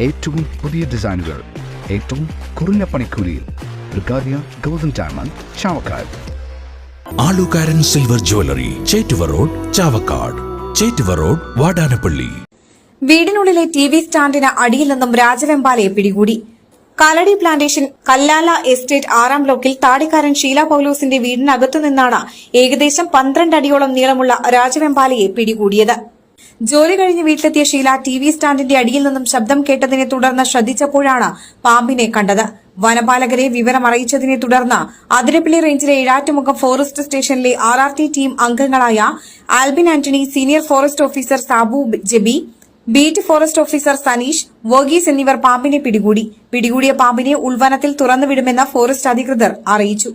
ഏറ്റവും പുതിയ ഡിസൈനുകൾ ഏറ്റവും കുറഞ്ഞ പണിക്കൂലിയിൽ ബ്രിഗാദിയ golden diamond Chavakkad. Alukkaran silver jewellery Chettuva road Chavakkad. Chettuva road Vadanappally. വീടിനുള്ളിലെ T V സ്റ്റാൻഡിന് അടിയിൽ നിന്നും രാജവെമ്പാലയെ പിടികൂടി. കാലടി പ്ലാന്റേഷൻ കല്ലാല എസ്റ്റേറ്റ് ആറാം ബ്ലോക്കിൽ താടിക്കാരൻ ഷീല പൌലോസിന്റെ വീടിനകത്തു നിന്നാണ് ഏകദേശം പന്ത്രണ്ട് അടിയോളം നീളമുള്ള രാജവെമ്പാലയെ പിടികൂടിയത്. ജോലി കഴിഞ്ഞ് വീട്ടിലെത്തിയ ഷീല ടി വി സ്റ്റാൻഡിന്റെ അടിയിൽ നിന്നും ശബ്ദം കേട്ടതിനെ തുടർന്ന് ശ്രദ്ധിച്ചപ്പോഴാണ് പാമ്പിനെ കണ്ടത്. വനപാലകരെ വിവരം അറിയിച്ചതിനെ തുടർന്ന് അതിരപ്പള്ളി റേഞ്ചിലെ ഇഴാറ്റുമുഖം ഫോറസ്റ്റ് സ്റ്റേഷനിലെ ആർ ആർ ടി ടീം അംഗങ്ങളായ Albin Antony senior forest officer Sabu J B beat forest officer Sanish Varghese എന്നിവർ പാമ്പിനെ പിടികൂടി. പിടികൂടിയ പാമ്പിനെ ഉൾവനത്തിൽ തുറന്നുവിടുമെന്ന് ഫോറസ്റ്റ് അധികൃതർ അറിയിച്ചു.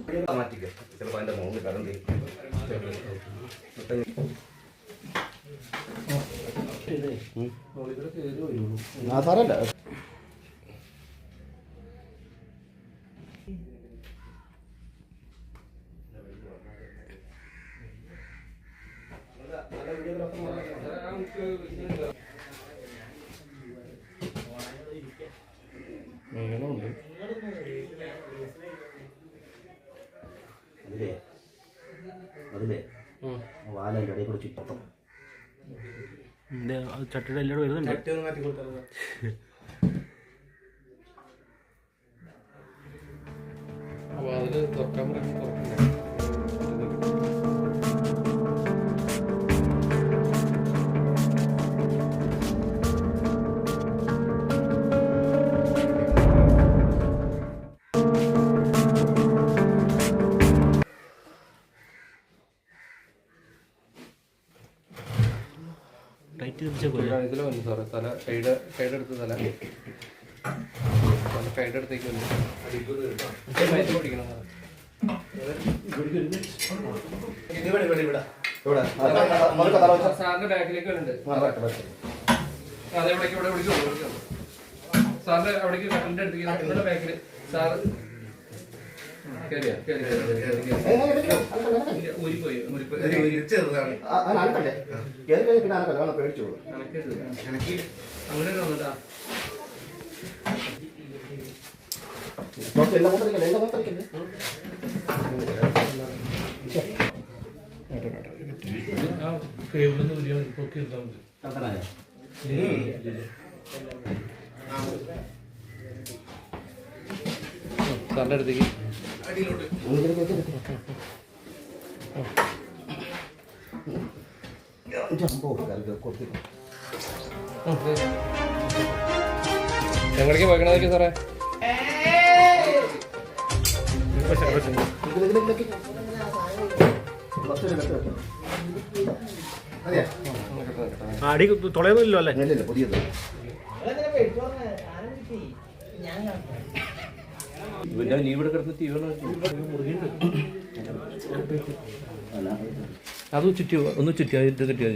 അതിലേ അതിലേ. വാലന്റെ ഇടയിൽ കൂടെ ചുറ്റം. ചട്ടിയുടെ എല്ലാവരും വരുന്നുണ്ട്. അപ്പോൾ അതിൽ തുറക്കാൻ പറയുമ്പോൾ തുറക്കില്ല ടൈറ്റ് തിരിച്ചേക്കുമല്ലേ ഇതിൽ വന്നു സാറേ തല അടുത്ത് തല. തല കൈയുടെ അടുത്തേക്ക് വന്നു. മയത്തിൽ പിടിക്കണം സാറേ. ഇവിടെ ഇവിടെ ഇവിടെ. ഇവിടെ. സാറിന്റെ ബാക്കിലേക്ക് വരുന്നുണ്ട് അതെ ഇവിടേക്ക് ഇവിടെ വിളിച്ചു വിളിച്ചു സാറിന്റെ അവിടേക്ക് കട്ടിലിന്റെ അടുത്തേക്ക് കട്ടിലിന്റെ ബാക്കിൽ സാറ് കേറി കഴിഞ്ഞ് പിന്നെ അനക്കല്ല വേണം പേടിച്ചോളൂ. സാറിന്റെ അടുത്തേക്ക്. എങ്ങടേക്ക് പോയിക്കണതൊക്കെ സാറേ? അതെയാ അടി തുളയൊന്നുമില്ലല്ലോ അല്ലേ? ഇല്ല പുതിയത് ഇവന്റെ നീ ഇവിടെ കിടന്ന് അത് ചുറ്റി ഒന്ന് ചുറ്റി അതിട്ട് കെട്ടിയാൽ